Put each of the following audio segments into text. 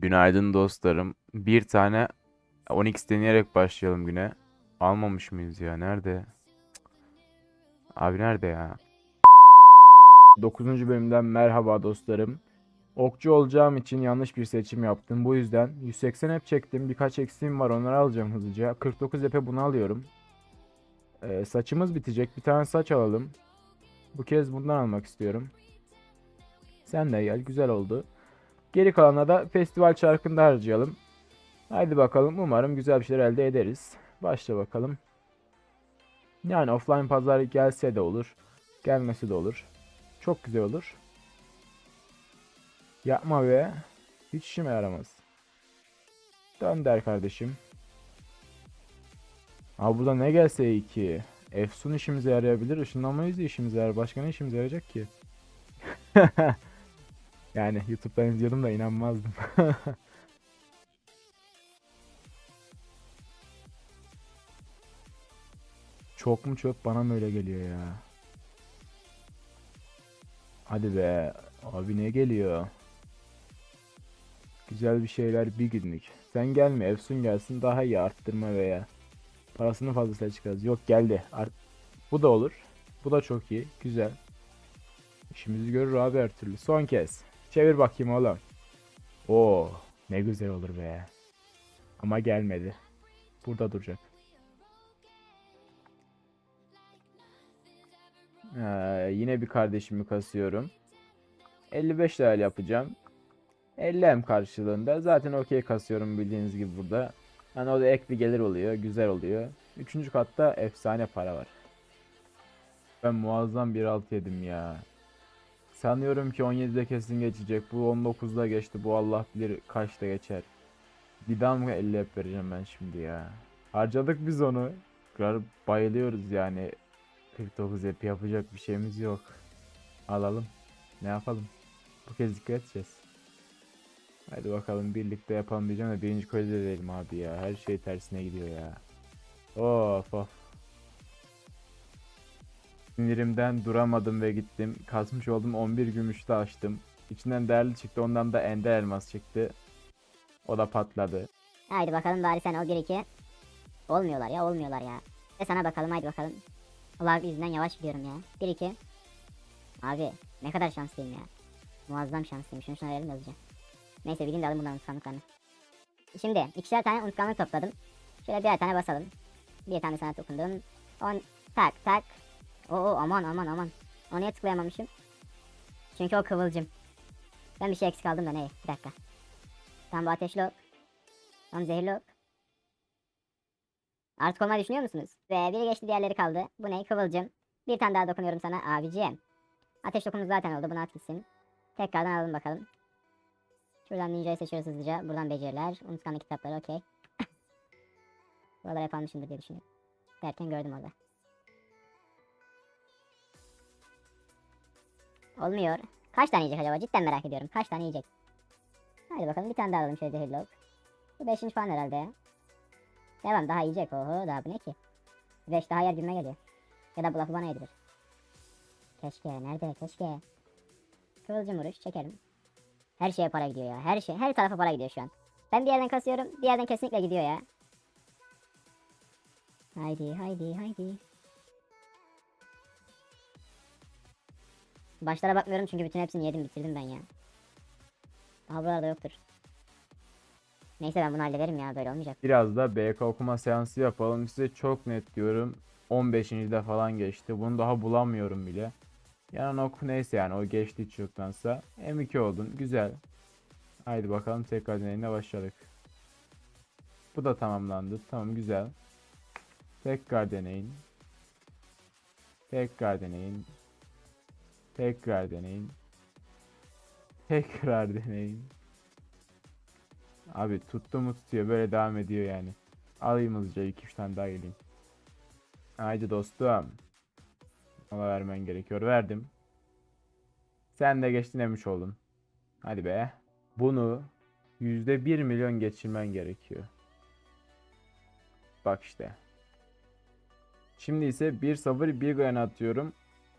Günaydın dostlarım. Bir tane Onyx deneyerek başlayalım güne. Almamış mıyız ya? Nerede? Abi nerede ya? 9. bölümden merhaba dostlarım. Okçu olacağım için yanlış bir seçim yaptım. Bu yüzden 180 hep çektim. Birkaç eksiğim var onları alacağım hızlıca. 49 epe bunu alıyorum. Ee, saçımız bitecek. Bir tane saç alalım. Bu kez bundan almak istiyorum. Sen de gel. Güzel oldu. Geri kalanına da festival çarkında harcayalım. Haydi bakalım. Umarım güzel bir şeyler elde ederiz. Başla bakalım. Yani offline pazar gelse de olur. Gelmesi de olur. Çok güzel olur. Yapma be. Hiç işime yaramaz. Dön der kardeşim. Abi burada ne gelse ki. Efsun işimize yarayabilir. Işınlanma yüzü işimize yarar. Başka ne işimize yarayacak ki? Yani YouTube'dan izliyordum da inanmazdım. Çok mu çöp bana mı öyle geliyor ya? Hadi be. Abi ne geliyor? Güzel bir şeyler bir günlük. Sen gelme Efsun gelsin daha iyi arttırma veya parasını fazlasıyla çıkarız. Yok geldi. Art Bu da olur. Bu da çok iyi. Güzel. İşimizi görür abi her türlü. Son kez. Çevir bakayım oğlum. Oo, ne güzel olur be. Ama gelmedi. Burada duracak. Ee, yine bir kardeşimi kasıyorum. 55 level yapacağım. 50 hem karşılığında. Zaten okey kasıyorum bildiğiniz gibi burada. Hani o da ek bir gelir oluyor. Güzel oluyor. Üçüncü katta efsane para var. Ben muazzam bir alt yedim ya. Sanıyorum ki 17'de kesin geçecek. Bu 19'da geçti. Bu Allah bilir kaçta geçer. Mı 50 hep vereceğim ben şimdi ya. Harcadık biz onu. Kral bayılıyoruz yani. 49 hep yapacak bir şeyimiz yok. Alalım. Ne yapalım? Bu kez dikkat edeceğiz. Hadi bakalım birlikte yapalım diyeceğim de birinci kolide değilim abi ya. Her şey tersine gidiyor ya. Of of. Sinirimden duramadım ve gittim. Kasmış oldum 11 gümüşte açtım. İçinden değerli çıktı ondan da ender elmas çıktı. O da patladı. Haydi bakalım bari sen o 1-2. Olmuyorlar ya olmuyorlar ya. Ve sana bakalım haydi bakalım. Allah yüzünden yavaş gidiyorum ya. 1-2. Abi ne kadar şanslıyım ya. Muazzam şanslıyım. Şunu şuna verelim de hızlıca. Neyse bileyim de alayım bunların unutkanlıklarını. Şimdi ikişer tane unutkanlık topladım. Şöyle birer tane basalım. Bir tane sana dokundum. 10 tak tak. Oo aman aman aman. O niye tıklayamamışım? Çünkü o kıvılcım. Ben bir şey eksik aldım da ne? Bir dakika. Tam bu ateşli ok. Tam zehirli ok. Artık olmayı düşünüyor musunuz? Ve biri geçti diğerleri kaldı. Bu ne? Kıvılcım. Bir tane daha dokunuyorum sana abiciğim. Ateş dokumuz zaten oldu. Bunu at gitsin. Tekrardan alalım bakalım. Şuradan ninja'yı seçiyoruz hızlıca. Buradan beceriler. Unutkanlık kitapları okey. Buraları hep almışımdır diye düşünüyorum. Derken gördüm orada. Olmuyor. Kaç tane yiyecek acaba? Cidden merak ediyorum. Kaç tane yiyecek? Hadi bakalım bir tane daha alalım şöyle zehirli ok. Bu 5. falan herhalde. Devam daha yiyecek. Oho daha bu ne ki? 5 daha yer gibime geliyor. Ya da bu lafı bana yedirir. Keşke. Nerede? Keşke. Kıvılcım vuruş çekelim. Her şeye para gidiyor ya. Her şey, her tarafa para gidiyor şu an. Ben bir yerden kasıyorum, bir yerden kesinlikle gidiyor ya. Haydi, haydi, haydi. Başlara bakmıyorum çünkü bütün hepsini yedim, bitirdim ben ya. Daha buralarda yoktur. Neyse ben bunu hallederim ya, böyle olmayacak. Biraz da BK okuma seansı yapalım. Size çok net diyorum. 15. de falan geçti. Bunu daha bulamıyorum bile. Yanan ok neyse yani o geçti hiç yoktansa. M2 oldun. Güzel. Haydi bakalım tekrar deneyine başladık. Bu da tamamlandı. Tamam güzel. Tekrar deneyin. Tekrar deneyin. Tekrar deneyin. Tekrar deneyin. Abi tuttu mu tutuyor. Böyle devam ediyor yani. Alayım hızlıca 2-3 tane daha geleyim. Haydi dostum. Ona vermen gerekiyor. Verdim. Sen de geçtin emiş oldun. Hadi be. Bunu %1 milyon geçirmen gerekiyor. Bak işte. Şimdi ise bir sabır bir gren atıyorum.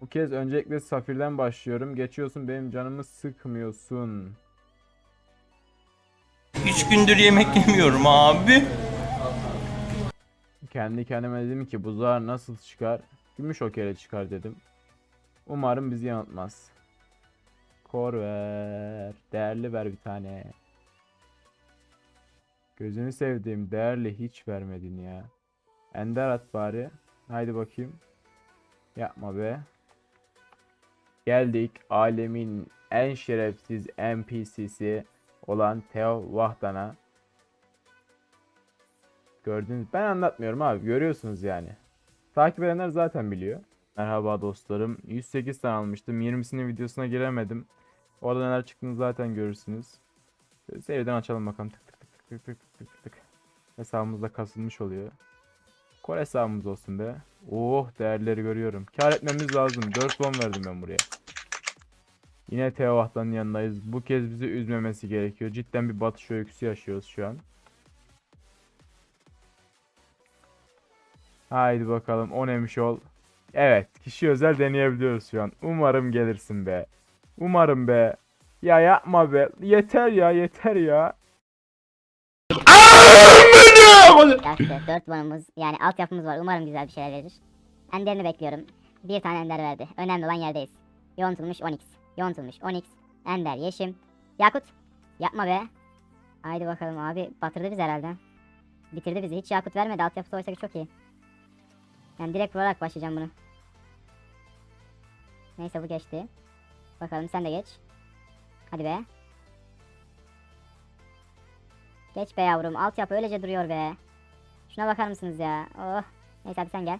Bu kez öncelikle safirden başlıyorum. Geçiyorsun benim canımı sıkmıyorsun. Üç gündür yemek yemiyorum abi. Kendi kendime dedim ki bu zar nasıl çıkar? Gümüş okeyle çıkar dedim. Umarım bizi yanıltmaz. Kor ver. Değerli ver bir tane. Gözünü sevdiğim değerli hiç vermedin ya. Ender at bari. Haydi bakayım. Yapma be. Geldik alemin en şerefsiz NPC'si olan Theo Vahdan'a. Gördünüz. Ben anlatmıyorum abi. Görüyorsunuz yani. Takip edenler zaten biliyor. Merhaba dostlarım. 108 tane almıştım. 20'sinin videosuna giremedim. Orada neler çıktığını zaten görürsünüz. Şöyle seriden açalım bakalım. Tık tık tık tık tık tık tık tık. Hesabımızda kasılmış oluyor. Kore hesabımız olsun be. Oh değerleri görüyorum. Kar etmemiz lazım. 4 bon verdim ben buraya. Yine Teo Vahtan'ın yanındayız. Bu kez bizi üzmemesi gerekiyor. Cidden bir batış öyküsü yaşıyoruz şu an. Haydi bakalım o neymiş ol. Evet kişi özel deneyebiliyoruz şu an. Umarım gelirsin be. Umarım be. Ya yapma be. Yeter ya yeter ya. Ya işte 4 bonumuz yani altyapımız var. Umarım güzel bir şeyler verir. Enderini bekliyorum. Bir tane ender verdi. Önemli olan yerdeyiz. Yontulmuş 10x. Yontulmuş 10x. Ender, yeşim. Yakut. Yapma be. Haydi bakalım abi. Batırdı bizi herhalde. Bitirdi bizi. Hiç yakut vermedi. Altyapısı oysa çok iyi. Yani direkt vurarak başlayacağım bunu. Neyse bu geçti. Bakalım sen de geç. Hadi be. Geç be yavrum. Altyapı öylece duruyor be. Şuna bakar mısınız ya? Oh. Neyse hadi sen gel.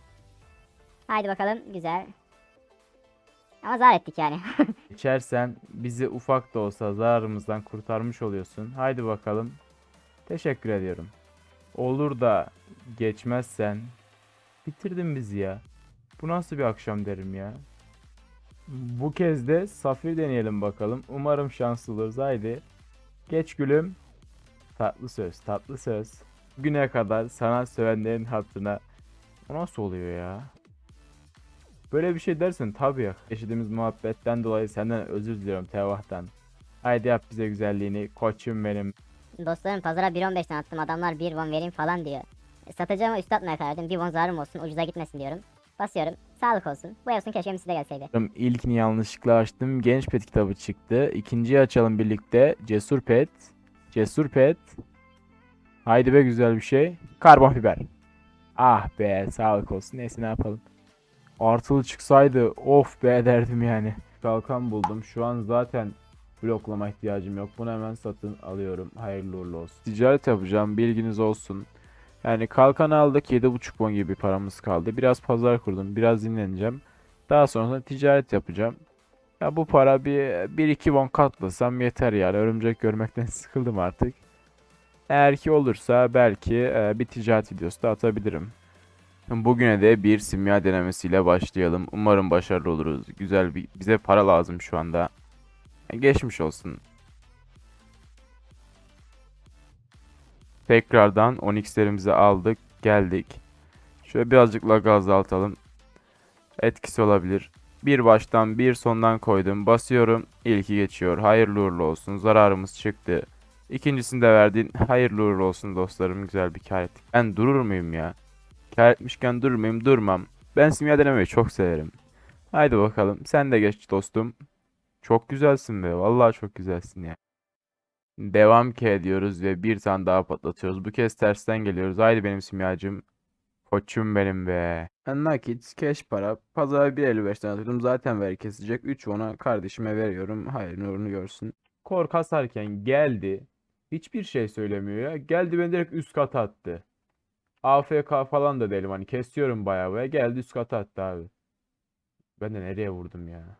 Haydi bakalım. Güzel. Ama zar ettik yani. İçersen bizi ufak da olsa zararımızdan kurtarmış oluyorsun. Haydi bakalım. Teşekkür ediyorum. Olur da geçmezsen bitirdin bizi ya. Bu nasıl bir akşam derim ya. Bu kez de safir deneyelim bakalım. Umarım şanslı oluruz. Haydi. Geç gülüm. Tatlı söz, tatlı söz. Güne kadar sana sövenlerin hatırına. O nasıl oluyor ya? Böyle bir şey dersin tabii ya. Yaşadığımız muhabbetten dolayı senden özür diliyorum Tevah'tan. Haydi yap bize güzelliğini koçum benim. Dostlarım pazara 1.15'ten attım. Adamlar 1 won vereyim falan diyor. E, Satacağıma üst atmaya karar verdim. 1 won zararım olsun. Ucuza gitmesin diyorum. Basıyorum. Sağlık olsun. Bu olsun keşke de gelseydi. İlkini yanlışlıkla açtım. Genç pet kitabı çıktı. İkinciyi açalım birlikte. Cesur pet. Cesur pet. Haydi be güzel bir şey. Karbon fiber. Ah be sağlık olsun. Neyse ne yapalım. Artılı çıksaydı of be derdim yani. Kalkan buldum. Şu an zaten bloklama ihtiyacım yok. Bunu hemen satın alıyorum. Hayırlı uğurlu olsun. Ticaret yapacağım. Bilginiz olsun. Yani kalkan aldık 7.5 won gibi paramız kaldı. Biraz pazar kurdum. Biraz dinleneceğim. Daha sonra ticaret yapacağım. Ya bu para bir 1-2 won katlasam yeter yani. Örümcek görmekten sıkıldım artık. Eğer ki olursa belki e, bir ticaret videosu da atabilirim. Bugüne de bir simya denemesiyle başlayalım. Umarım başarılı oluruz. Güzel bir bize para lazım şu anda. E, Geçmiş olsun. Tekrardan 10x'lerimizi aldık, geldik. Şöyle birazcık lag azaltalım. Etkisi olabilir. Bir baştan bir sondan koydum. Basıyorum. İlki geçiyor. Hayırlı uğurlu olsun. Zararımız çıktı. İkincisini de verdin. Hayırlı uğurlu olsun dostlarım. Güzel bir kar ettik. Ben durur muyum ya? Kar etmişken durur muyum? Durmam. Ben simya denemeyi çok severim. Haydi bakalım. Sen de geç dostum. Çok güzelsin be. Vallahi çok güzelsin ya. Devam ki ediyoruz ve bir tane daha patlatıyoruz. Bu kez tersten geliyoruz. Haydi benim simyacım. Koçum benim be. Nakit, cash para. Pazara 1.55'ten atıyordum. Zaten ver kesecek. 3 ona kardeşime veriyorum. Hayır nurunu görsün. Kor kasarken geldi. Hiçbir şey söylemiyor ya. Geldi beni direkt üst kata attı. AFK falan da değilim hani kesiyorum bayağı ve geldi üst kata attı abi. Ben de nereye vurdum ya?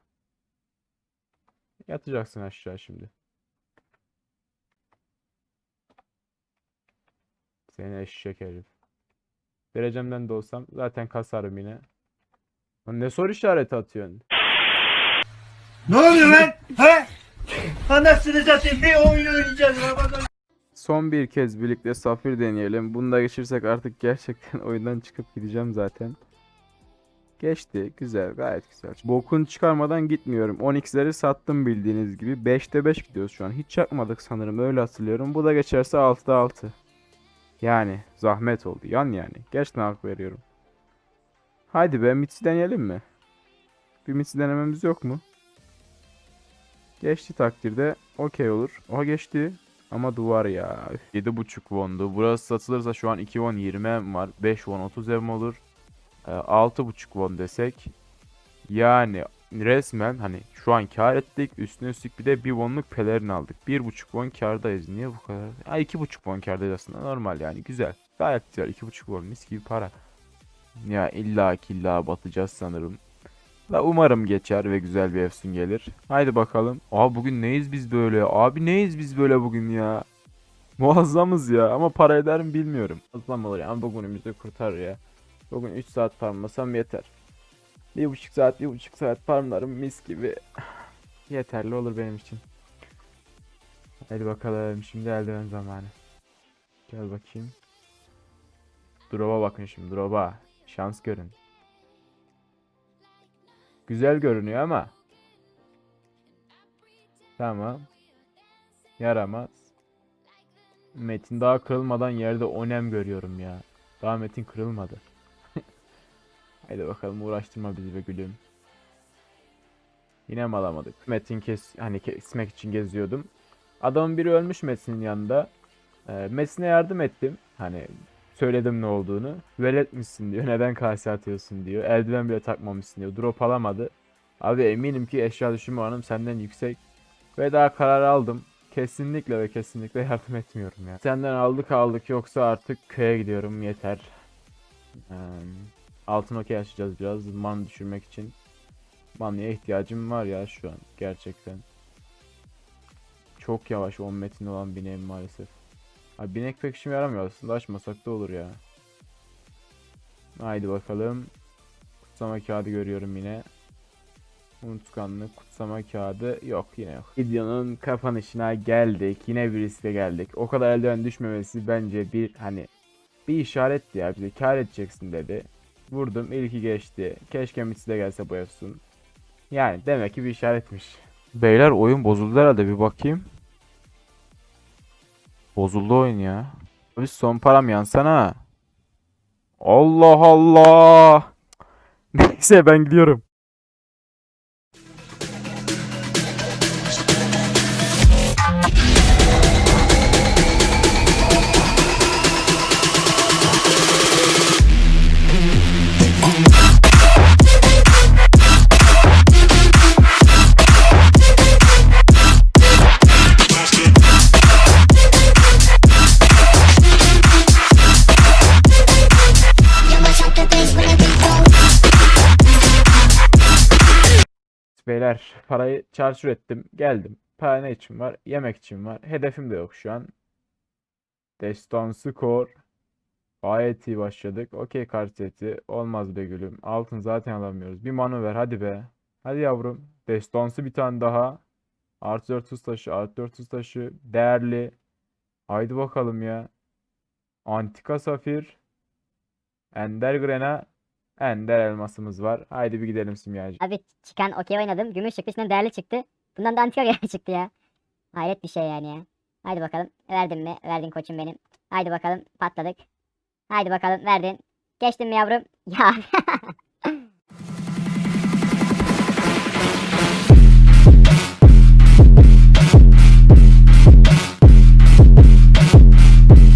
Yatacaksın aşağı şimdi. Seni eşek herif. Derecemden de olsam zaten kasarım yine. Lan ne soru işareti atıyorsun? Ne oluyor lan? He? Anasını satayım bir oyun oynayacağız. Son bir kez birlikte safir deneyelim. Bunu da geçirsek artık gerçekten oyundan çıkıp gideceğim zaten. Geçti. Güzel. Gayet güzel. Bokunu çıkarmadan gitmiyorum. 12'leri sattım bildiğiniz gibi. 5'te 5 gidiyoruz şu an. Hiç çakmadık sanırım. Öyle hatırlıyorum. Bu da geçerse 6'da 6. Yani zahmet oldu. Yan yani. Gerçekten hak veriyorum. Haydi be Mitsi deneyelim mi? Bir Mitsi denememiz yok mu? Geçti takdirde okey olur. O geçti. Ama duvar ya. Üf. 7.5 won'du. Burası satılırsa şu an 2 won 20 em var. 5 won 30 em olur. Ee, 6.5 won desek. Yani resmen hani şu an kar ettik. Üstüne üstlük bir de 1 wonluk pelerin aldık. 1.5 won kardayız. Niye bu kadar? Ha 2.5 won kardayız aslında. Normal yani. Güzel. Gayet güzel. 2.5 won mis gibi para. Ya illa ki illa batacağız sanırım. La umarım geçer ve güzel bir efsun gelir. Haydi bakalım. Abi bugün neyiz biz böyle? Abi neyiz biz böyle bugün ya? Muazzamız ya ama para eder mi bilmiyorum. Muazzam olur ya ama bugünümüzü kurtarır ya. Bugün 3 saat farmlasam yeter. 1,5 saat 1,5 saat farmlarım mis gibi. Yeterli olur benim için. Hadi bakalım şimdi eldiven zamanı. Gel bakayım. Drop'a bakın şimdi drop'a. Şans görün. Güzel görünüyor ama. Tamam. Yaramaz. Metin daha kırılmadan yerde onem görüyorum ya. Daha Metin kırılmadı. Haydi bakalım uğraştırma bizi be gülüm. Yine mi alamadık? Metin kes hani kesmek için geziyordum. Adamın biri ölmüş Metin'in yanında. Ee, Metin'e yardım ettim. Hani söyledim ne olduğunu. Veletmişsin diyor. Neden kase atıyorsun diyor. Eldiven bile takmamışsın diyor. Drop alamadı. Abi eminim ki eşya düşürme oranım senden yüksek. Ve daha karar aldım. Kesinlikle ve kesinlikle yardım etmiyorum ya. Senden aldık aldık yoksa artık köye gidiyorum yeter. Altın okey açacağız biraz man düşürmek için. Manlıya ihtiyacım var ya şu an gerçekten. Çok yavaş 10 metin olan bineğim maalesef. Abi binek pek işime yaramıyor aslında açmasak da olur ya. Haydi bakalım. Kutsama kağıdı görüyorum yine. Unutkanlık, kutsama kağıdı yok yine yok. Videonun kapanışına geldik. Yine bir riske geldik. O kadar eldiven düşmemesi bence bir hani bir işaretti ya bize kar edeceksin dedi. Vurdum ilki geçti. Keşke Mitsi de gelse bu efsun. Yani demek ki bir işaretmiş. Beyler oyun bozuldu herhalde bir bakayım. Bozuldu oyun ya. Abi son param yansana. Allah Allah. Neyse ben gidiyorum. Beyler parayı çarçur ettim. Geldim. Para ne için var? Yemek için var. Hedefim de yok şu an. Destansı kor. Gayet iyi başladık. Okey kart seti. Olmaz be gülüm. Altın zaten alamıyoruz. Bir manu ver hadi be. Hadi yavrum. Destansı bir tane daha. Artı 400 taşı. Artı 400 taşı. Değerli. Haydi bakalım ya. Antika safir. Ender grena. Ender elmasımız var. Haydi bir gidelim simyacı. Abi çıkan okey oynadım. Gümüş çıktı üstünden değerli çıktı. Bundan da antika gene çıktı ya. Hayret bir şey yani ya. Haydi bakalım. Verdin mi? Verdin koçum benim. Haydi bakalım patladık. Haydi bakalım verdin. Geçtin mi yavrum? Ya